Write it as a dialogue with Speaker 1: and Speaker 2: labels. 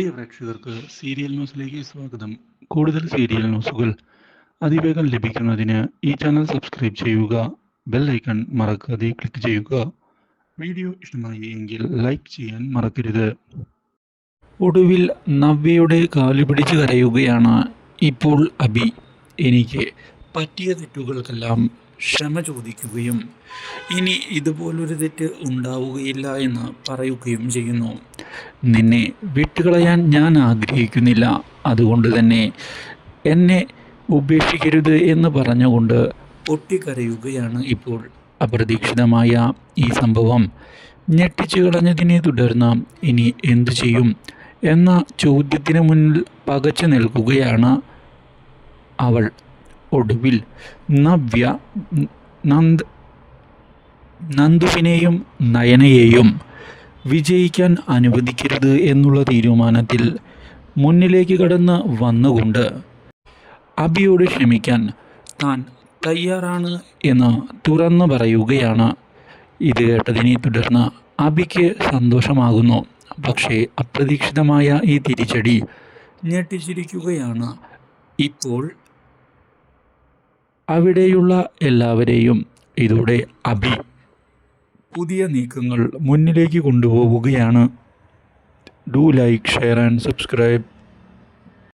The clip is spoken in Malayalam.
Speaker 1: പ്രിയ പ്രേക്ഷകർക്ക് സീരിയൽ ന്യൂസിലേക്ക് സ്വാഗതം. കൂടുതൽ സീരിയൽ ന്യൂസുകൾ അതിവേഗം ലഭിക്കുന്നതിന് ഈ ചാനൽ സബ്സ്ക്രൈബ് ചെയ്യുക ബെൽ ഐക്കൺ മറക്കാതെ ക്ലിക്ക് ചെയ്യുക. വീഡിയോ ഇഷ്ടമായി എങ്കിൽ ലൈക്ക് ചെയ്യാൻ മറക്കരുത്. ഒടുവിൽ നവ്യയുടെ കാലു പിടിച്ച് കരയുകയാണ് ഇപ്പോൾ അബി. എനിക്ക് പറ്റിയ തെറ്റുകൾക്കെല്ലാം ക്ഷമ ചോദിക്കുകയും ഇനി ഇതുപോലൊരു തെറ്റ് ഉണ്ടാവുകയില്ല എന്ന് പറയുകയും ചെയ്യുന്നു. നിന്നെ വിട്ടുകളയാൻ ഞാൻ ആഗ്രഹിക്കുന്നില്ല. അതുകൊണ്ട് തന്നെ എന്നെ ഉപേക്ഷിക്കരുത് എന്ന് പറഞ്ഞുകൊണ്ട് പൊട്ടിക്കരയുകയാണ് ഇപ്പോൾ അപ്രതീക്ഷിതമായ ഈ സംഭവം. ഞെട്ടിച്ചു കളഞ്ഞതിനെ തുടർന്ന് ഇനി എന്തു ചെയ്യും എന്ന ചോദ്യത്തിന് മുന്നിൽ പകച്ചു നിൽക്കുകയാണ് അവൾ. ഒടുവിൽ നവ്യ നന്ദ് നന്ദുവിനെയും നയനയെയും വിജയിക്കാൻ അനുവദിക്കരുത് എന്നുള്ള തീരുമാനത്തിൽ മുന്നിലേക്ക് കടന്ന് വന്നുകൊണ്ട് അബിയോട് ക്ഷമിക്കാൻ താൻ തയ്യാറാണ് എന്ന് തുറന്നു പറയുകയാണ്. ഇത് കേട്ടതിനെ തുടർന്ന് അബിക്ക് സന്തോഷമാകുന്നു. പക്ഷേ അപ്രതീക്ഷിതമായ ഈ തിരിച്ചടി ഞെട്ടിച്ചിരിക്കുകയാണ്. ഇപ്പോൾ അവിടെയുള്ള എല്ലാവരെയും ഇതോടെ അബി പുതിയ നീക്കങ്ങൾ മുന്നിലേക്ക് കൊണ്ടുപോവുകയാണ്. Do like share and subscribe